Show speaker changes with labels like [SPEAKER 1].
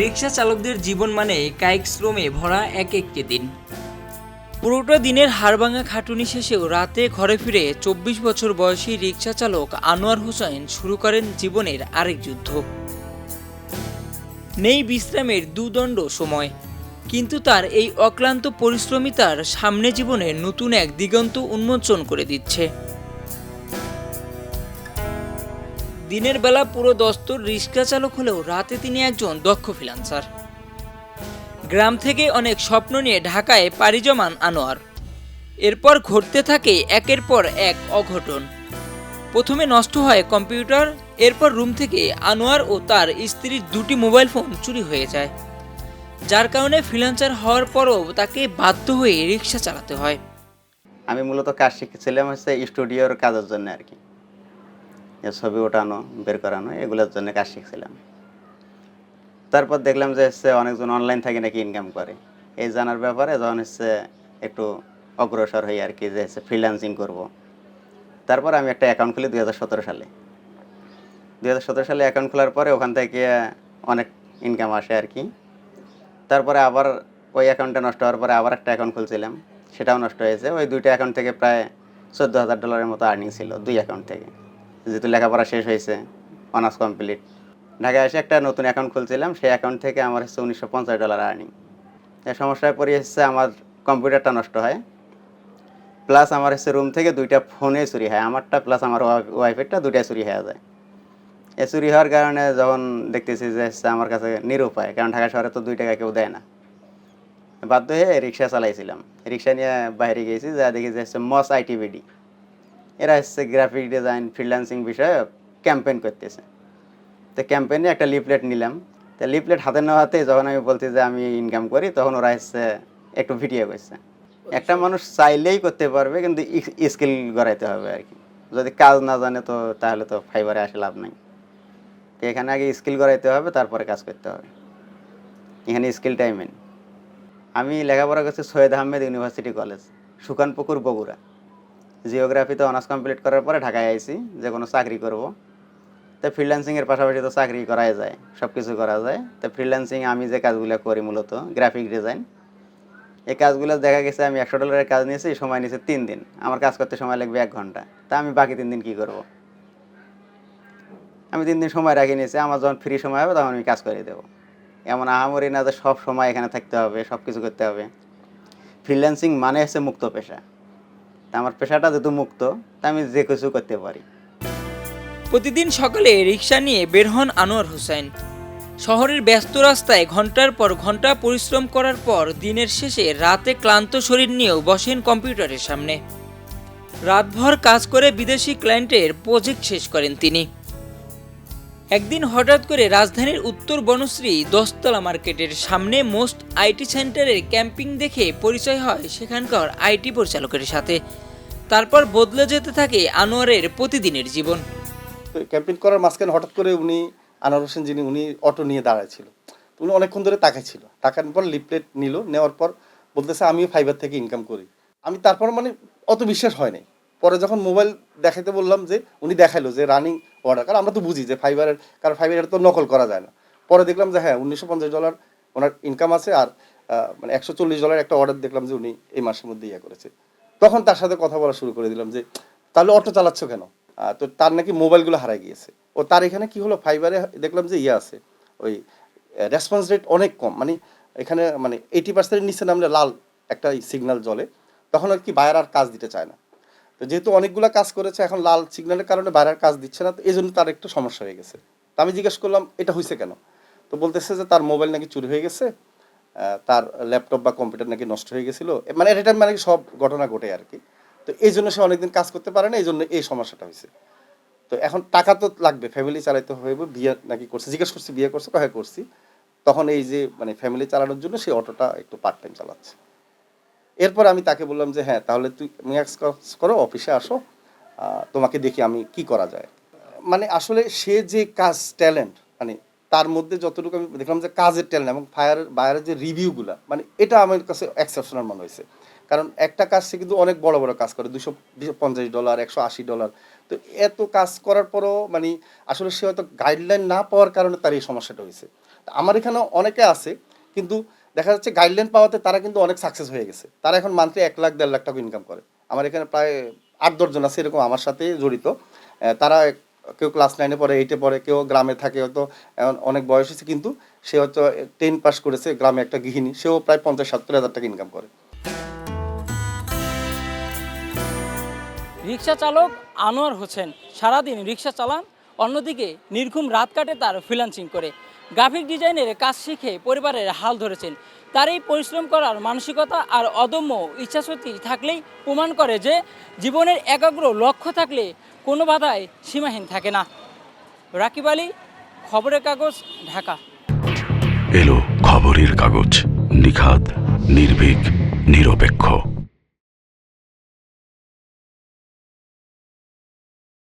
[SPEAKER 1] রিক্সা চালকদের জীবন মানে কায়িক শ্রমে ভরা এক একটি দিন। পুরোটা দিনের হাড়ভাঙা খাটুনি শেষেও রাতে ঘরে ফিরে চব্বিশ বছর বয়সী রিক্সা চালক আনোয়ার হোসেন শুরু করেন জীবনের আরেক যুদ্ধ। নেই বিশ্রামের দুদণ্ড সময়, কিন্তু তার এই অক্লান্ত পরিশ্রমী তার সামনে জীবনের নতুন এক দিগন্ত উন্মোচন করে দিচ্ছে। দিনের বেলা পুরো দস্তর রিক্সা চালক হলেও রাতে তিনি একজন দক্ষ ফ্রিল্যান্সার গ্রাম থেকে অনেক স্বপ্ন নিয়ে ঢাকায় পাড়ি জমান আনোয়ার। এরপর ঘটতে থাকে একের পর এক অঘটন। প্রথমে নষ্ট হয় কম্পিউটার, এরপর রুম থেকে আনোয়ার ও তার স্ত্রীর দুটি মোবাইল ফোন চুরি হয়ে যায়। যার কারণে ফ্রিল্যান্সার হওয়ার পরও তাকে বাধ্য হয়ে রিক্সা চালাতে হয়।
[SPEAKER 2] আমি মূলত কাজ শিখেছিলাম হচ্ছে স্টুডিওর কাজের জন্য আর কি। ছবি ওঠানো, বের করানো, এগুলোর জন্য কাজ শিখছিলাম। তারপর দেখলাম যে হচ্ছে অনেকজন অনলাইন থেকে নাকি ইনকাম করে। এই জানার ব্যাপারে যখন হচ্ছে একটু অগ্রসর হই আর কি যে হচ্ছে ফ্রিল্যান্সিং করব। তারপর আমি একটা অ্যাকাউন্ট খুলি দুই হাজার সতেরো সালে। দুই হাজার সতেরো সালে অ্যাকাউন্ট খোলার পরে ওখান থেকে অনেক ইনকাম আসে আর কি। তারপরে আবার ওই অ্যাকাউন্টটা নষ্ট হওয়ার পরে আবার একটা অ্যাকাউন্ট খুলছিলাম। সেটাও নষ্ট হয়েছে। ওই দুইটা অ্যাকাউন্ট থেকে প্রায় চোদ্দ হাজার ডলারের মতো আর্নিং ছিল দুই অ্যাকাউন্ট থেকে। যেহেতু লেখাপড়া শেষ হয়েছে অনার্স কমপ্লিট ঢাকায় এসে একটা নতুন অ্যাকাউন্ট খুলছিলাম, সেই অ্যাকাউন্ট থেকে আমার হচ্ছে উনিশশো পঞ্চাশ ডলার আর্নিং সমস্যায় পড়ে এসেছে, আমার কম্পিউটারটা নষ্ট হয়। প্লাস আমার হচ্ছে রুম থেকে দুইটা ফোনে চুরি হয়। আমারটা প্লাস আমার ওয়াইফেরটা দুইটাই চুরি হয়ে যায়। এ চুরি হওয়ার কারণে যখন দেখতেছি যে হচ্ছে আমার কাছে নিরুপায়, কারণ ঢাকা শহরে তো দুই টাকা কেউ দেয় না। বাধ্য হয়ে রিক্সা চালাইছিলাম। রিক্সা নিয়ে বাইরে গিয়েছি, যা দেখি যে হচ্ছে মস আইটিভিডি এরা হচ্ছে গ্রাফিক ডিজাইন ফ্রিল্যান্সিং বিষয়ে ক্যাম্পেইন করতেছে। তো ক্যাম্পেইনে একটা লিফলেট নিলাম। তো লিফলেট হাতে নেওয়াতে যখন আমি বলছি যে আমি ইনকাম করি তখন ওরা হচ্ছে একটু ভিডিও করছে। একটা মানুষ চাইলেই করতে পারবে কিন্তু স্কিল গড়াইতে হবে আর কি। যদি কাজ না জানে তো তাহলে তো ফাইবারে আসে লাভ নাই। তো এখানে আগে স্কিল গড়াইতে হবে তারপরে কাজ করতে হবে। এখানে স্কিলটাই মেন আমি লেখাপড়া করছি সৈয়দ আহমেদ ইউনিভার্সিটি কলেজ সুকানপুকুর বগুড়া। জিওগ্রাফিতে অনার্স কমপ্লিট করার পরে ঢাকায় আইছি, যে কোনো চাকরি করব। তো ফ্রিল্যান্সিংয়ের পাশাপাশি তো চাকরি করাই যায় সব কিছু করা যায়। তো ফ্রিল্যান্সিং আমি যে কাজগুলো করি মূলত গ্রাফিক ডিজাইন এই কাজগুলো দেখা গেছে আমি একশো ডলারের কাজ নিয়েছি, সময় নিয়েছে তিন দিন। আমার কাজ করতে সময় লাগবে এক ঘণ্টা। তা আমি বাকি তিন দিন কী করব? আমি তিন দিন সময় রাখি নিয়েছি, আমার যখন ফ্রি সময় হবে তখন আমি কাজ করে দেবো। এমন আহামরি না যে সব সময় এখানে থাকতে হবে সব কিছু করতে হবে। ফ্রিল্যান্সিং মানে হচ্ছে মুক্ত পেশা। আমার পেশাটা যেহেতু মুক্ত, তা আমি যে কিছু করতে পারি।
[SPEAKER 1] প্রতিদিন সকালে রিক্সা নিয়ে বের হন আনোয়ার হোসেন। শহরের ব্যস্ত রাস্তায় ঘণ্টার পর ঘণ্টা পরিশ্রম করার পর দিনের শেষে রাতে ক্লান্ত শরীর নিয়েও বসেন কম্পিউটারের সামনে। রাতভর কাজ করে বিদেশি ক্লায়েন্টের প্রজেক্ট শেষ করেন তিনি। একদিন হঠাৎ করে রাজধানীর উত্তর বনশ্রী দশতলা মার্কেটের সামনে মোস্ট আইটি সেন্টারের ক্যাম্পিং দেখে পরিচয় হয় সেখানকার আইটি পরিচালকের সাথে। তারপর বদলে যেতে থাকে আনোয়ারের প্রতিদিনের জীবন।
[SPEAKER 3] ক্যাম্পিং করার মাঝখানে হঠাৎ করে উনি, আনোয়ার হোসেন যিনি, উনি অটো নিয়ে দাঁড়াইছিল। তো উনি অনেকক্ষণ ধরে তাকাইছিল তাকানোর পর লিফলেট নিল, নেওয়ার পর বলতেছে, আমিও ফাইবার থেকে ইনকাম করি। আমি তারপর মানে অত বিশ্বাস হয় নাই। পরে যখন মোবাইল দেখাইতে বললাম যে, উনি দেখাইলো যে রানিং অর্ডার কারণ আমরা তো বুঝি যে ফাইবারের কারণ ফাইবারের তো নকল করা যায় না। পরে দেখলাম যে হ্যাঁ উনিশশো পঞ্চাশ ডলার ওনার ইনকাম আছে আর মানে একশো চল্লিশ ডলার একটা অর্ডার দেখলাম যে উনি এই মাসের মধ্যে ইয়ে করেছে। তখন তার সাথে কথা বলা শুরু করে দিলাম যে, তাহলে অটো চালাচ্ছ কেন? তো তার নাকি মোবাইলগুলো হারাই গিয়েছে। ও তার এখানে কি হলো? ফাইবারে দেখলাম যে ইয়ে আছে, ওই রেসপন্স রেট অনেক কম। মানে এখানে মানে এইটি পার্সেন্টের নিচে নামলে লাল একটা সিগন্যাল জ্বলে। তখন আর কি বায়ার আর কাজ দিতে চায় না। তো যেহেতু অনেকগুলো কাজ করেছে, এখন লাল সিগন্যালের কারণে বাইরের কাজ দিচ্ছে না, তো এই জন্য তার একটু সমস্যা হয়ে গেছে। তো আমি জিজ্ঞেস করলাম, এটা হয়েছে কেন? তো বলতেছে যে তার মোবাইল নাকি চুরি হয়ে গেছে তার ল্যাপটপ বা কম্পিউটার নাকি নষ্ট হয়ে গেছিল। মানে এটা মানে সব ঘটনা ঘটে আর কি। তো এই জন্য সে অনেকদিন কাজ করতে পারে না, এই জন্য এই সমস্যাটা হয়েছে তো এখন টাকা তো লাগবে ফ্যামিলি চালাইতে হবে বিয়ে নাকি করছে, জিজ্ঞেস করছি, বিয়ে করছে, কয়ে করছি। তখন এই যে মানে ফ্যামিলি চালানোর জন্য সেই অটোটা একটু পার্ট টাইম চালাচ্ছে। এরপর আমি তাকে বললাম যে হ্যাঁ তাহলে তুই ম্যাক্স করো, অফিসে আসো তোমাকে দেখি আমি কি করা যায়। মানে আসলে সে যে কাজ, ট্যালেন্ট মানে তার মধ্যে যতটুকু আমি দেখলাম যে কাজের ট্যালেন্ট এবং ফায়ার বায়ারের যে রিভিউগুলা মানে এটা আমার কাছে এক্সেপশনাল মনে হয়েছে। কারণ একটা কাজ সে কিন্তু অনেক বড় বড় কাজ করে, দুশো পঞ্চাশ ডলার, একশো আশি ডলার। তো এত কাজ করার পরও মানে আসলে সে হয়তো গাইডলাইন না পাওয়ার কারণে তার এই সমস্যাটা হয়েছে। আমার এখানে অনেকে আছে, কিন্তু দেখা যাচ্ছে গাইডলাইন পাওয়াতে তারা কিন্তু অনেক সাকসেস হয়ে গেছে। তারা এখন মান্থলি এক লাখ, দেড় লাখ টাকা ইনকাম করে। আমার এখানে প্রায় আট দশজন আছে এরকম আমার সাথে জড়িত। তারা কেউ ক্লাস নাইনে পড়ে এইটে পড়ে, কেউ গ্রামে থাকে, হয়তো অনেক বয়স হয়েছে, কিন্তু সে হয়তো টেন পাস করেছে, গ্রামে একটা গৃহিণী, সেও প্রায় পঞ্চাশ, সত্তর হাজার টাকা ইনকাম করে।
[SPEAKER 4] রিক্সা চালক আনোয়ার হোসেন সারাদিন রিক্সা চালান, অন্যদিকে নির্ঘুম রাত কাটে তার ফ্রিলান্সিং করে। গ্রাফিক ডিজাইনের কাজ শিখে পরিবারের হাল ধরেছেন। তার এই পরিশ্রম করার মানসিকতা আর অদম্য ইচ্ছাশক্তি থাকলেই প্রমাণ করে যে জীবনের একাগ্র লক্ষ্য থাকলে কোনো বাধায় সীমাহীন থাকে না। রাকিব আলী, খবরের কাগজ, ঢাকা।
[SPEAKER 5] এলো খবরের কাগজ নিখাত নির্ভীক, নিরপেক্ষ।